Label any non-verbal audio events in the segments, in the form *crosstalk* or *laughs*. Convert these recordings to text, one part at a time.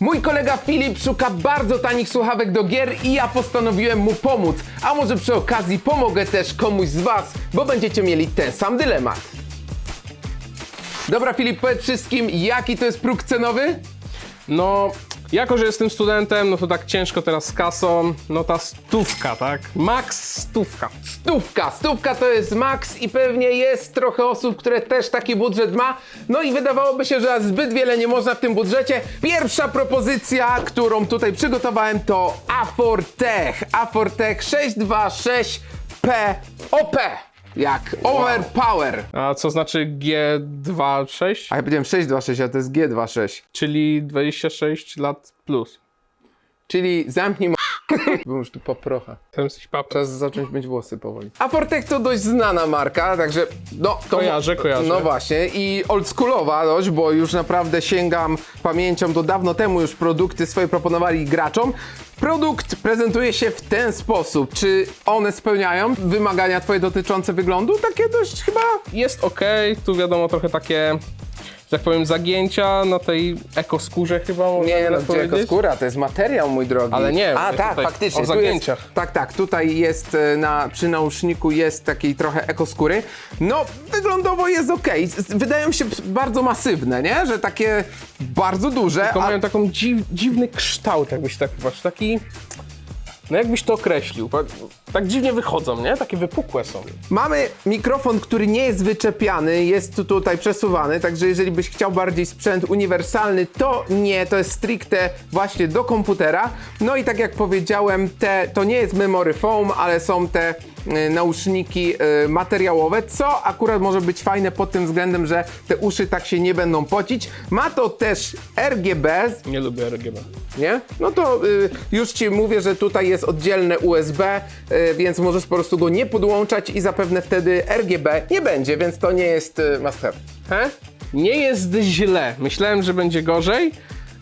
Mój kolega Filip szuka bardzo tanich słuchawek do gier i ja postanowiłem mu pomóc. A może przy okazji pomogę też komuś z was, bo będziecie mieli ten sam dylemat. Dobra Filip, powiedz wszystkim, jaki to jest próg cenowy? No, jako że jestem studentem, no to tak ciężko teraz z kasą, no ta stówka, tak? Max stówka. Stówka, stówka to jest maks i pewnie jest trochę osób, które też taki budżet ma. No i wydawałoby się, że zbyt wiele nie można w tym budżecie. Pierwsza propozycja, którą tutaj przygotowałem to Afortech. Afortech 626P OP. Jak Overpower. A co znaczy G26? A ja powiedziałem 626, a to jest G26. Czyli 26 lat plus. Czyli zamknij m... *laughs* Bo już tu poprocha. Tam jesteś papę. Czas zacząć mieć włosy powoli. Afortech to dość znana marka, także no to Kojarzę, kojarzę. No właśnie i oldschoolowa dość, bo już naprawdę sięgam pamięcią do dawno temu już produkty swoje proponowali graczom. Produkt prezentuje się w ten sposób. Czy one spełniają wymagania twoje dotyczące wyglądu? Takie dość chyba Jest ok, tu wiadomo trochę takie, że tak powiem, zagięcia na tej ekoskórze chyba można Nie, no gdzie powiedzieć. skóra, to jest materiał, mój drogi. Ale nie, A tak, tutaj faktycznie. o tu jest- zagięciach. tak, tak, tutaj jest e, na, przy nauszniku jest takiej trochę ekoskóry. No, wyglądowo jest ok. Wydają się bardzo masywne, nie? Że takie bardzo duże. Tylko a- mają taką dziw, dziwny kształt, jakbyś tak patrz, taki... No jakbyś to określił. Pa- Tak dziwnie wychodzą, nie? Takie wypukłe są. Mamy mikrofon, który nie jest wyczepiany, jest tu tutaj przesuwany, także jeżeli byś chciał bardziej sprzęt uniwersalny, to nie, to jest stricte właśnie do komputera. No i tak jak powiedziałem, te, to nie jest memory foam, ale są te nauszniki y, materiałowe, co akurat może być fajne pod tym względem, że te uszy tak się nie będą pocić. Ma to też RGB, Nie lubię RGB. nie? No to y, już ci mówię, że tutaj jest oddzielne USB, y, więc możesz po prostu go nie podłączać i zapewne wtedy RGB nie będzie, więc to nie jest y, have. He? Nie jest źle. Myślałem, że będzie gorzej,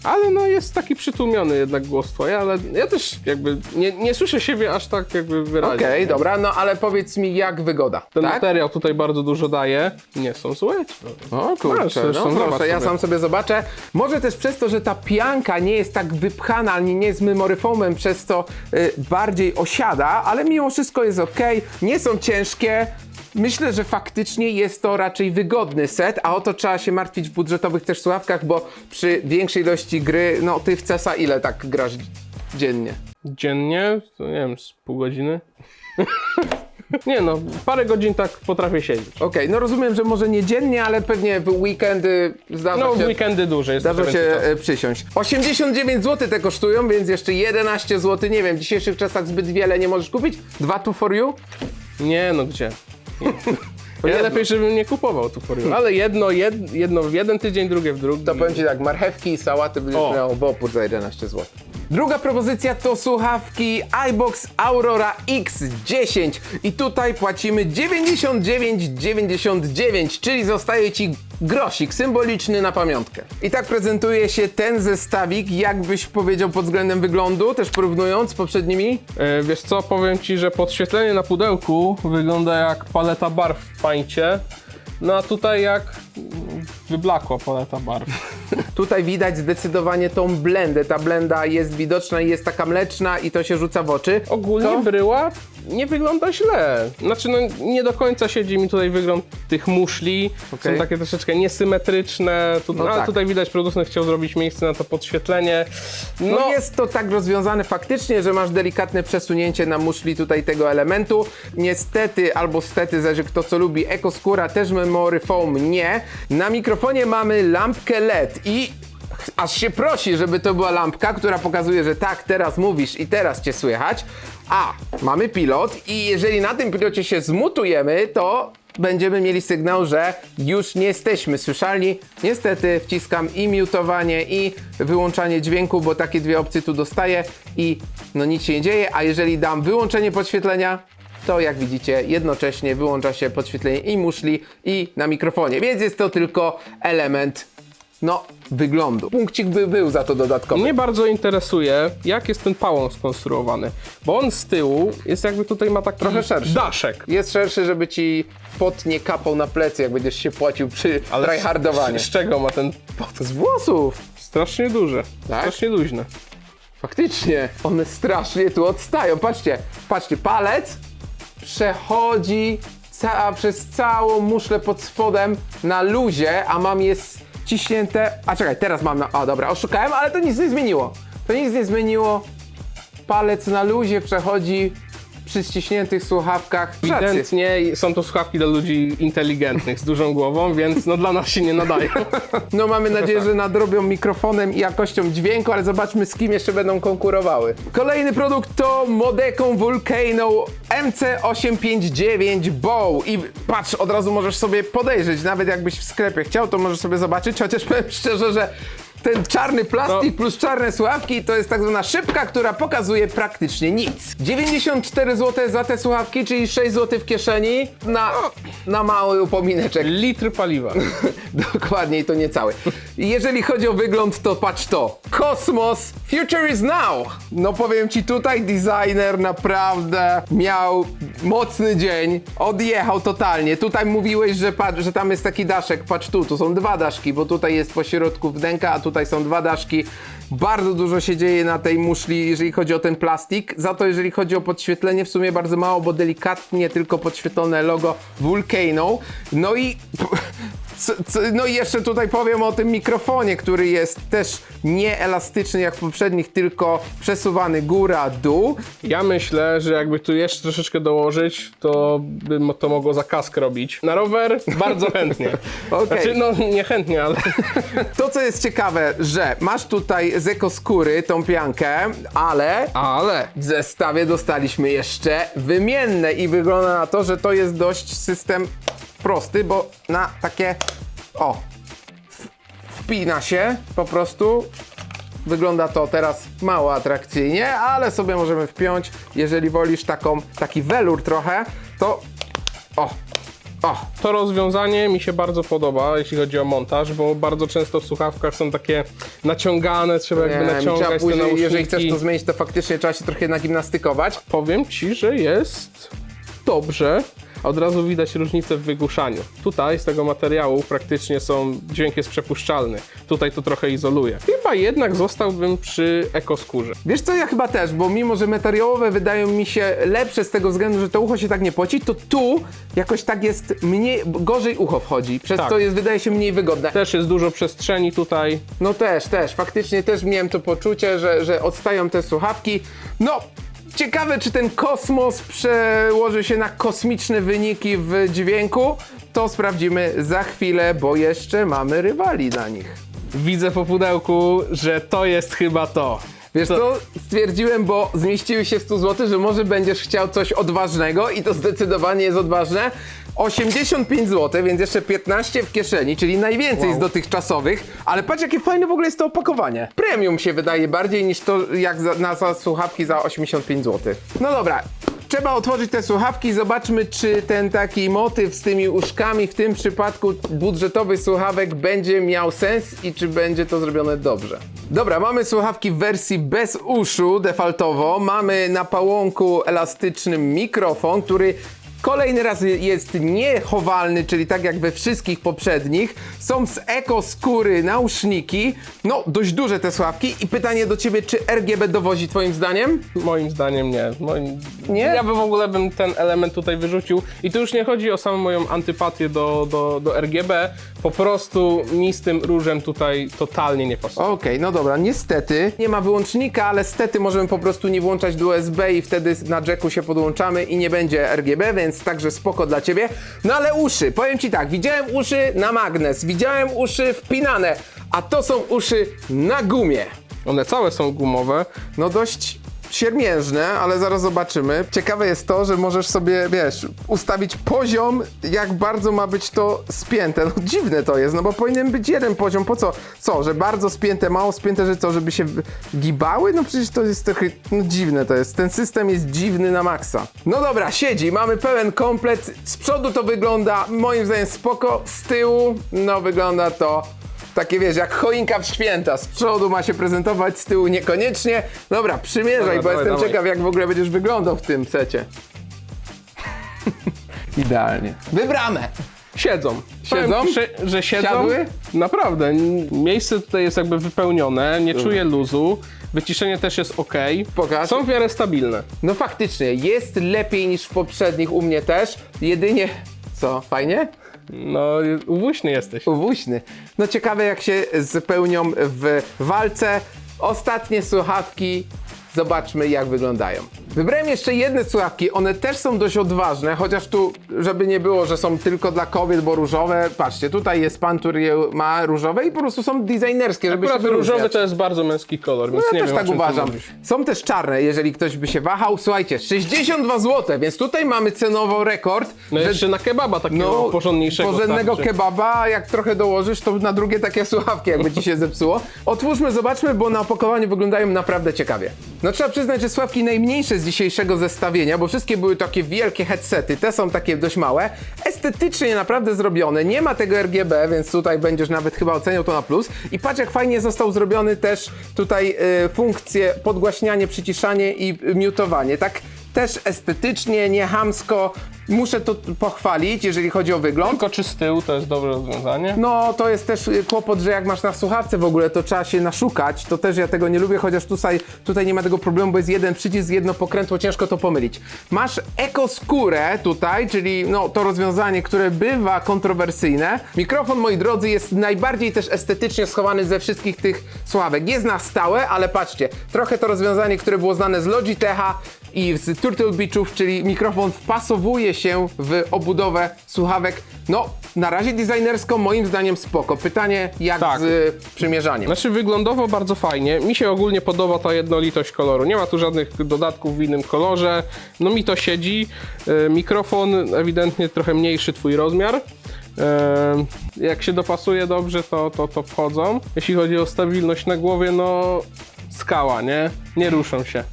ale no jest taki przytłumiony jednak głos twój, ale ja też jakby nie, nie słyszę siebie aż tak jakby wyraźnie. Okej, nie? dobra, no ale powiedz mi jak wygoda, Ten tak? materiał tutaj bardzo dużo daje. Nie są złe. O kurczę, no zobacz proszę, ja sam sobie zobaczę. Może też przez to, że ta pianka nie jest tak wypchana, ani nie jest memory foamem, przez to y, bardziej osiada, ale mimo wszystko jest ok, nie są ciężkie. Myślę, że faktycznie jest to raczej wygodny set, a o to trzeba się martwić w budżetowych też słuchawkach, bo przy większej ilości gry, no ty w CESa ile tak grasz dziennie? Dziennie, to nie wiem, z pół godziny. *laughs* nie no, parę godzin tak potrafię siedzieć. Okej, no rozumiem, że może nie dziennie, ale pewnie w weekendy zdarza No w się... weekendy dłużej jest Zdarza się więcej czasu. e, przysiąść. 89 zł te kosztują, więc jeszcze 11 zł. Nie wiem, w dzisiejszych czasach zbyt wiele nie możesz kupić. Dwa tu for you? Nie no, gdzie? Ja jedno. lepiej, żebym nie kupował tu for you. Ale jedno, jed, jedno w jeden tydzień, drugie w drugi. To powiem ci tak, marchewki i sałaty będziesz O. miał w opór za 11 zł. Druga propozycja to słuchawki iBox Aurora X10 i tutaj płacimy 99,99, czyli zostaje ci grosik symboliczny na pamiątkę. I tak prezentuje się ten zestawik, jakbyś powiedział pod względem wyglądu, też porównując z poprzednimi. E, wiesz co, powiem ci, że podświetlenie na pudełku wygląda jak paleta barw w pańcie. No a tutaj jak wyblakła paleta barw. Tutaj widać zdecydowanie tą blendę. Ta blenda jest widoczna i jest taka mleczna i to się rzuca w oczy. Ogólnie To- bryła nie wygląda źle. Znaczy, no nie do końca siedzi mi tutaj wygląd tych muszli. Okej. Są takie troszeczkę niesymetryczne. Tu, no, ale tak. tutaj widać, producent chciał zrobić miejsce na to podświetlenie. No, No jest to tak rozwiązane faktycznie, że masz delikatne przesunięcie na muszli tutaj tego elementu. Niestety, albo stety, zależy kto co lubi, ekoskóra też memory foam nie. Na mikrofonie mamy lampkę LED i aż się prosi, żeby to była lampka, która pokazuje, że tak, teraz mówisz i teraz cię słychać. A, mamy pilot i jeżeli na tym pilocie się zmutujemy, to będziemy mieli sygnał, że już nie jesteśmy słyszalni. Niestety wciskam i miutowanie i wyłączanie dźwięku, bo takie dwie opcje tu dostaję i no nic się nie dzieje, a jeżeli dam wyłączenie podświetlenia, to jak widzicie jednocześnie wyłącza się podświetlenie i muszli i na mikrofonie, więc jest to tylko element no wyglądu. Punkcik by był za to dodatkowy. Mnie bardzo interesuje, jak jest ten pałąk skonstruowany. Bo on z tyłu jest jakby tutaj ma taki Trochę szerszy. daszek. Jest szerszy, żeby ci pot nie kapał na plecy, jak będziesz się płacił przy tryhardowaniu. z, z czego ma ten pot? Z włosów. Strasznie duże. Tak? Strasznie luźne. Faktycznie, one strasznie tu odstają. Patrzcie, patrzcie, palec przechodzi ca przez całą muszlę pod spodem na luzie, a mam je ciśnięte. A czekaj, teraz mam na. O, dobra, oszukałem, ale to nic nie zmieniło. To nic nie zmieniło. Palec na luzie przechodzi przy ściśniętych słuchawkach. Ewidentnie są to słuchawki dla ludzi inteligentnych, z dużą głową, więc no dla nas się nie nadają. *laughs* No mamy nadzieję, że nadrobią mikrofonem i jakością dźwięku, ale zobaczmy z kim jeszcze będą konkurowały. Kolejny produkt to Modecon Volcano MC859 Bow i patrz, od razu możesz sobie podejrzeć, nawet jakbyś w sklepie chciał, to możesz sobie zobaczyć, chociaż powiem szczerze, że ten czarny plastik No. plus czarne słuchawki to jest tak zwana szybka, która pokazuje praktycznie nic. 94 zł za te słuchawki, czyli 6 zł w kieszeni na, na mały upomineczek. Litr paliwa. *laughs* Dokładnie, i to nie cały. Jeżeli chodzi o wygląd, to patrz to. Kosmos, future is now. No powiem ci, tutaj designer naprawdę miał mocny dzień. Odjechał totalnie. Tutaj mówiłeś, że, że tam jest taki daszek. Patrz tu, tu są dwa daszki, bo tutaj jest po środku wnęka, a tutaj są dwa daszki. Bardzo dużo się dzieje na tej muszli, jeżeli chodzi o ten plastik. Za to, jeżeli chodzi o podświetlenie, w sumie bardzo mało, bo delikatnie tylko podświetlone logo Volcano. No i *laughs* co, co, no i jeszcze tutaj powiem o tym mikrofonie, który jest też nieelastyczny jak w poprzednich, tylko przesuwany góra-dół. Ja myślę, że jakby tu jeszcze troszeczkę dołożyć, to by mo- to mogło za kask robić. Na rower bardzo *laughs* chętnie. Okej. Znaczy, no nie chętnie, ale *laughs* To, co jest ciekawe, że masz tutaj z ekoskóry tą piankę, ale ale w zestawie dostaliśmy jeszcze wymienne i wygląda na to, że to jest dość system prosty, bo na takie o wpina się po prostu Wygląda to teraz mało atrakcyjnie, ale sobie możemy wpiąć. Jeżeli wolisz taką, taki welur trochę, to o, o, to rozwiązanie mi się bardzo podoba, jeśli chodzi o montaż, bo bardzo często w słuchawkach są takie naciągane, trzeba jakby nie, trzeba naciągać te później, nauśniki. jeżeli chcesz to zmienić, to faktycznie trzeba się trochę nagimnastykować. Powiem ci, że jest dobrze. Od razu widać różnicę w wygłuszaniu. Tutaj z tego materiału praktycznie są, dźwięk jest przepuszczalny. Tutaj to trochę izoluje. Chyba jednak zostałbym przy ekoskórze. Wiesz co, ja chyba też, bo mimo, że materiałowe wydają mi się lepsze z tego względu, że to ucho się tak nie poci, to tu jakoś tak jest mniej, gorzej ucho wchodzi, przez Tak. to jest, wydaje się, mniej wygodne. Też jest dużo przestrzeni tutaj. No też, też, faktycznie też miałem to poczucie, że, że odstają te słuchawki. No, ciekawe czy ten kosmos przełoży się na kosmiczne wyniki w dźwięku. To sprawdzimy za chwilę, bo jeszcze mamy rywali na nich. Widzę po pudełku, że to jest chyba to. Wiesz co, stwierdziłem, bo zmieściły się w 100 zł, że może będziesz chciał coś odważnego i to zdecydowanie jest odważne. 85 zł, więc jeszcze 15 w kieszeni, czyli najwięcej z dotychczasowych, ale patrz jakie fajne w ogóle jest to opakowanie. Premium się wydaje bardziej niż to jak za, na za słuchawki za 85 zł. No dobra, Trzeba otworzyć te słuchawki zobaczmy, czy ten taki motyw z tymi uszkami w tym przypadku budżetowych słuchawek będzie miał sens i czy będzie to zrobione dobrze. Dobra, mamy słuchawki w wersji bez uszu defaultowo. Mamy na pałąku elastyczny mikrofon, który Kolejny raz jest niechowalny, czyli tak jak we wszystkich poprzednich. Są z eko skóry nauszniki. No, dość duże te słuchawki. I pytanie do ciebie, czy RGB dowozi twoim zdaniem? Moim zdaniem nie. Moim... Nie? Ja bym w ogóle bym ten element tutaj wyrzucił. I tu już nie chodzi o samą moją antypatię do, do, do RGB. Po prostu mi z tym różem tutaj totalnie nie pasuje. Okej, no dobra, niestety nie ma wyłącznika, ale stety możemy po prostu nie włączać do USB i wtedy na jacku się podłączamy i nie będzie RGB, więc także spoko dla ciebie. No ale uszy, powiem ci tak, widziałem uszy na magnes, widziałem uszy wpinane, a to są uszy na gumie. One całe są gumowe. No dość siermiężne, ale zaraz zobaczymy. Ciekawe jest to, że możesz sobie, wiesz, ustawić poziom, jak bardzo ma być to spięte. No dziwne to jest, no bo powinien być jeden poziom. Po co? Co, że bardzo spięte, mało spięte, że co, żeby się gibały? No przecież to jest trochę no, dziwne to jest. Ten system jest dziwny na maksa. No dobra, siedzi, mamy pełen komplet. Z przodu to wygląda moim zdaniem spoko, z tyłu no wygląda to takie wiesz, jak choinka w święta. Z przodu ma się prezentować, z tyłu niekoniecznie. Dobra, przymierzaj, Dobra, bo dawaj, jestem dawaj. ciekaw, jak w ogóle będziesz wyglądał w tym secie. *laughs* Idealnie. Wybrane! Siedzą. Siedzą? Powiem, że, że siedzą. Siadły? Naprawdę. n- Miejsce tutaj jest jakby wypełnione, nie czuję luzu. Wyciszenie też jest ok. Pokaż. Są w miarę stabilne. No faktycznie, jest lepiej niż w poprzednich, u mnie też. Jedynie... Co, fajnie? No, uwóźny jesteś. Uwóźny. No ciekawe jak się spełnią w walce. Ostatnie słuchawki. Zobaczmy jak wyglądają. Wybrałem jeszcze jedne słuchawki, one też są dość odważne, chociaż tu, żeby nie było, że są tylko dla kobiet, bo różowe. Patrzcie, tutaj jest pan, który je ma różowe i po prostu są designerskie, żeby Akurat się wyróżniać. różowy to jest bardzo męski kolor, więc No nie ja też wiem, o tak czym ty uważam. mówisz. Są też czarne, jeżeli ktoś by się wahał. Słuchajcie, 62 zł, więc tutaj mamy cenowo rekord. No że- jeszcze na kebaba takiego porządniejszego porządnego starczy. kebaba, jak trochę dołożysz, to na drugie takie *laughs* słuchawki, jakby ci się zepsuło. Otwórzmy, zobaczmy, bo na opakowaniu wyglądają naprawdę ciekawie. No trzeba przyznać, że słuchawki najmniejsze z dzisiejszego zestawienia, bo wszystkie były takie wielkie headsety, te są takie dość małe, estetycznie naprawdę zrobione, nie ma tego RGB, więc tutaj będziesz nawet chyba oceniał to na plus. I patrz jak fajnie został zrobiony też tutaj y, funkcje podgłaśnianie, przyciszanie i y, miutowanie, tak też estetycznie, nie hamsko. Muszę to pochwalić, jeżeli chodzi o wygląd. Tylko czy z tyłu to jest dobre rozwiązanie? No, to jest też y, kłopot, że jak masz na słuchawce w ogóle, to trzeba się naszukać. To też ja tego nie lubię, chociaż tutaj, tutaj nie ma tego problemu, bo jest jeden przycisk, jedno pokrętło, ciężko to pomylić. Masz ekoskórę tutaj, czyli no, to rozwiązanie, które bywa kontrowersyjne. Mikrofon, moi drodzy, jest najbardziej też estetycznie schowany ze wszystkich tych słuchawek. Jest na stałe, ale patrzcie, trochę to rozwiązanie, które było znane z Logitecha i z Turtle Beachów, czyli mikrofon wpasowuje się w obudowę słuchawek. No, na razie designersko moim zdaniem spoko. Pytanie jak Tak. z y, przymierzaniem. Znaczy wyglądowo bardzo fajnie. Mi się ogólnie podoba ta jednolitość koloru. Nie ma tu żadnych dodatków w innym kolorze. No mi to siedzi. E, Mikrofon ewidentnie trochę mniejszy twój rozmiar. E, Jak się dopasuje dobrze, to, to, to wchodzą. Jeśli chodzi o stabilność na głowie, no skała, nie? Nie ruszą się.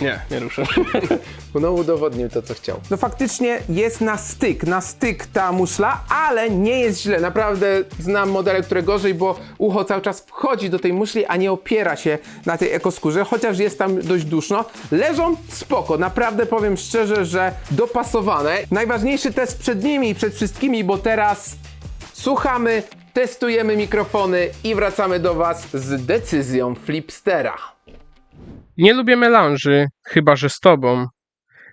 Nie, nie ruszą się. *laughs* No udowodnił to, co chciał. No faktycznie jest na styk, na styk ta muszla, ale nie jest źle. Naprawdę znam modele, które gorzej, bo ucho cały czas wchodzi do tej muszli, a nie opiera się na tej ekoskórze, chociaż jest tam dość duszno. Leżą spoko, naprawdę powiem szczerze, że dopasowane. Najważniejszy test przed nimi i przed wszystkimi, bo teraz słuchamy, testujemy mikrofony i wracamy do Was z decyzją Flipstera. Nie lubię melanży, chyba że z tobą.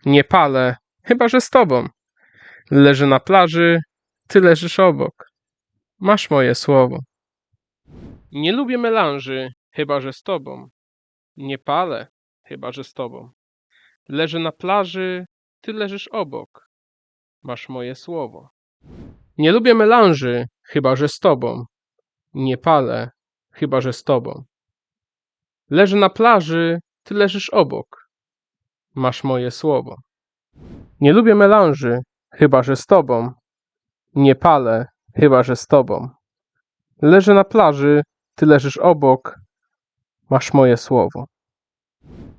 Nie palę, chyba że z tobą. Leżę na plaży, ty leżysz obok. Masz moje słowo. Nie lubię melanży, chyba że z tobą. Nie palę, chyba że z tobą. Leżę na plaży, ty leżysz obok. Masz moje słowo. Nie lubię melanży, chyba że z tobą. Nie palę, chyba że z tobą. Leżę na plaży, ty leżysz obok. Masz moje słowo. Nie lubię melanży, chyba że z tobą. Nie palę, chyba że z tobą. Leżę na plaży, ty leżysz obok. Masz moje słowo.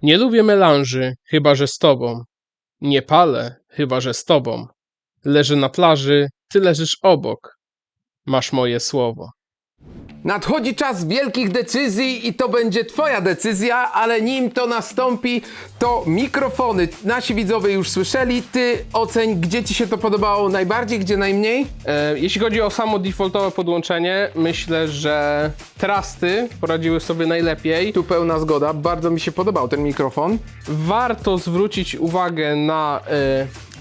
Nie lubię melanży, chyba że z tobą. Nie palę, chyba że z tobą. Leżę na plaży, ty leżysz obok. Masz moje słowo. Nadchodzi czas wielkich decyzji i to będzie Twoja decyzja, ale nim to nastąpi, to mikrofony. Nasi widzowie już słyszeli. Ty oceń, gdzie Ci się to podobało najbardziej, gdzie najmniej? E, Jeśli chodzi o samo defaultowe podłączenie, myślę, że trusty poradziły sobie najlepiej. Tu pełna zgoda. Bardzo mi się podobał ten mikrofon. Warto zwrócić uwagę na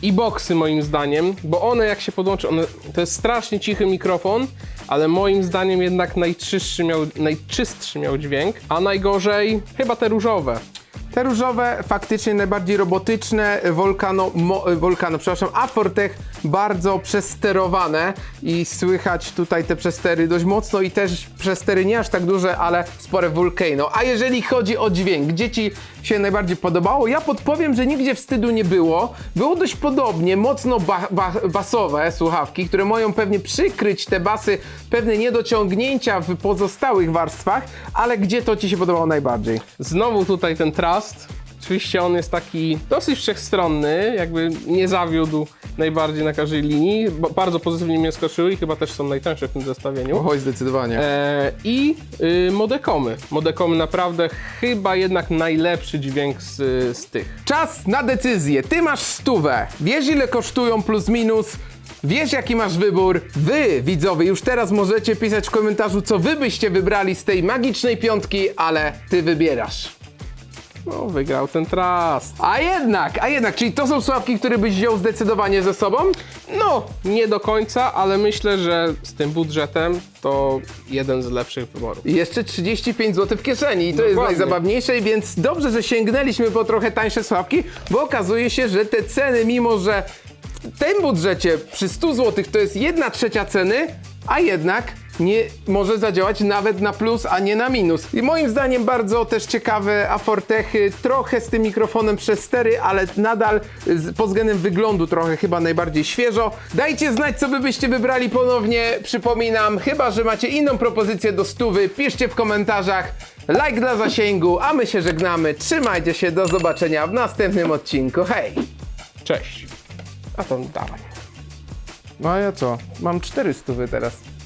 e, e-boxy moim zdaniem, bo one jak się podłączy, one, to jest strasznie cichy mikrofon, ale moim zdaniem jednak najczystszy miał, najczystszy miał dźwięk, a najgorzej chyba te różowe. Te różowe, faktycznie najbardziej robotyczne, Volcano, mo, Volcano, przepraszam, Afortech bardzo przesterowane i słychać tutaj te przestery dość mocno i też przestery nie aż tak duże, ale spore Volcano. A jeżeli chodzi o dźwięk, gdzie Ci się najbardziej podobało? Ja podpowiem, że nigdzie wstydu nie było. Było dość podobnie, mocno ba, ba, basowe słuchawki, które mają pewnie przykryć te basy, pewne niedociągnięcia w pozostałych warstwach, ale gdzie to Ci się podobało najbardziej? Znowu tutaj ten trust. Oczywiście on jest taki dosyć wszechstronny, jakby nie zawiódł najbardziej na każdej linii. Bo bardzo pozytywnie mnie skoczyły i chyba też są najtańsze w tym zestawieniu. Oj, zdecydowanie. E, I y, modekomy. Modekomy naprawdę chyba jednak najlepszy dźwięk z, z tych. Czas na decyzję. Ty masz stówę. Wiesz ile kosztują plus minus Wiesz, jaki masz wybór? Wy, widzowie, już teraz możecie pisać w komentarzu, co wy byście wybrali z tej magicznej piątki, ale ty wybierasz. No, wygrał ten trust. A jednak, a jednak, czyli to są sławki, które byś wziął zdecydowanie ze sobą? No, nie do końca, ale myślę, że z tym budżetem to jeden z lepszych wyborów. I jeszcze 35 zł w kieszeni i to jest Dokładnie. najzabawniejsze, więc dobrze, że sięgnęliśmy po trochę tańsze sławki, bo okazuje się, że te ceny, mimo że w tym budżecie przy 100 zł to jest 1 trzecia ceny, a jednak nie może zadziałać nawet na plus, a nie na minus. I moim zdaniem bardzo też ciekawe Afortechy, trochę z tym mikrofonem przez stery, ale nadal pod względem wyglądu trochę chyba najbardziej świeżo. Dajcie znać, co by byście wybrali ponownie. Przypominam, chyba, że macie inną propozycję do stówy, piszcie w komentarzach. Like dla zasięgu, a my się żegnamy. Trzymajcie się, do zobaczenia w następnym odcinku. Hej! Cześć. A to dawaj. No a ja co? Mam 400 teraz.